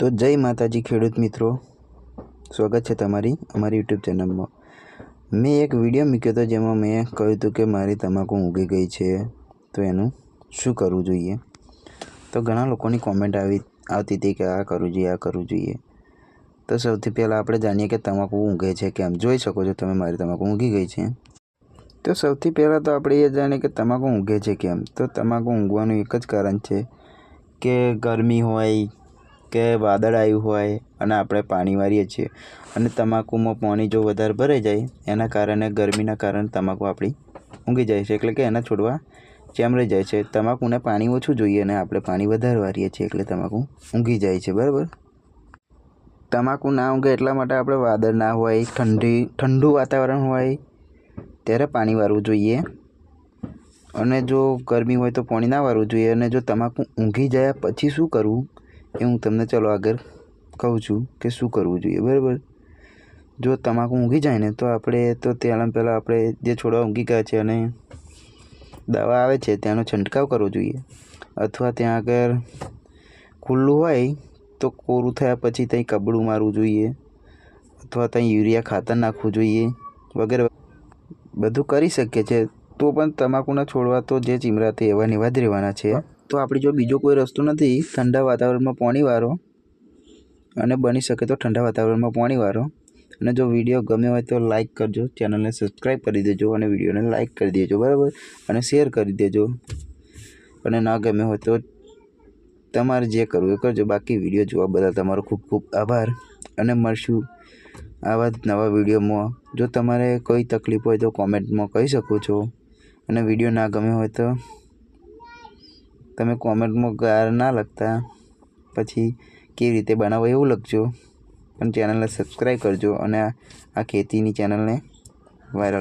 તો જય માતાજી ખેડૂત મિત્રો. સ્વાગત છે તમારી અમારી યુટ્યુબ ચેનલમાં. મેં એક વીડિયો મૂક્યો હતો જેમાં મેં કહ્યું હતું કે મારી તમાકુ ઊગી ગઈ છે. તો એનું શું કરવું જોઈએ? તો ઘણા લોકોની કોમેન્ટ આવી, આવતી હતી કે આ કરવું જોઈએ, આ કરવું જોઈએ. તો સૌથી પહેલાં આપણે જાણીએ કે તમાકુ ઊંઘે છે કેમ? જોઈ શકો છો તમે મારી તમાકુ ઊંઘી ગઈ છે. તો સૌથી પહેલાં તો આપણે એ જાણીએ કે તમાકુ ઊંઘે છે કેમ? તો તમાકુ ઊંઘવાનું એક જ કારણ છે કે ગરમી હોય કે વાદળ આવ્યું હોય અને આપણે પાણી વારીએ છીએ અને તમાકુમાં પાણી જો વધારે ભરાઈ જાય, એના કારણે ગરમીના કારણે તમાકુ આપણી ઊંઘી જાય છે. એટલે કે એના છોડવા ચેમરાઈ જાય છે. તમાકુને પાણી ઓછું જોઈએ અને આપણે પાણી વધારે વારીએ છીએ એટલે તમાકુ ઊંઘી જાય છે. બરાબર? તમાકુ ના ઊંઘે એટલા માટે આપણે વાદળ ના હોય, ઠંડી, ઠંડુ વાતાવરણ હોય, ત્યારે પાણી વારવું જોઈએ. અને જો ગરમી હોય તો પાણી ના વારવું જોઈએ. અને જો તમાકુ ઊંઘી જાય, પછી શું કરવું? એ હું તમને ચલો આગળ કહું છું કે શું કરવું જોઈએ, બરાબર? જો તમાકુ ઊંઘી જાય ને, તો આપણે તો ત્યાં પહેલાં આપણે જે છોડવા ઊંઘી ગયા છે અને દવા આવે છે તેનો છંટકાવ કરવો જોઈએ. અથવા ત્યાં આગળ ખુલ્લું હોય, તો કોરું થયા પછી ત્યાં કબડું મારવું જોઈએ, અથવા ત્યાં યુરિયા ખાતર નાખવું જોઈએ, વગેરે બધું કરી શકીએ છીએ, તો પણ તમાકુના છોડવા તો જે ચીમરાથી એવા નિવાદ રહેવાના છે. તો આપણી જો બીજો કોઈ રસ્તો નથી, ઠંડા વાતાવરણમાં પાણી વારો. અને બની શકે તો ઠંડા વાતાવરણમાં પાણી વારો. અને જો વીડિયો ગમે હોય તો લાઇક કરજો, ચેનલને સબસ્ક્રાઈબ કરી દેજો અને વિડીયોને લાઇક કરી દેજો, બરાબર? અને શેર કરી દેજો. અને ના ગમે હોય તો તમારે જે કરવું એ કરજો. બાકી વીડિયો જોવા બદલ તમારો ખૂબ ખૂબ આભાર. અને મળશું આવા જ નવા વિડીયોમાં. જો તમારે કોઈ તકલીફ હોય તો કોમેન્ટમાં કહી શકો છો. અને વીડિયો ના ગમે હોય તો તમે કોમેન્ટમાં ગાર ના લખતા. પછી કેવી રીતે બનાવો એવું લખજો. પણ ચેનલને સબસ્ક્રાઈબ કરજો અને આ ખેતીની ચેનલને વાયરલ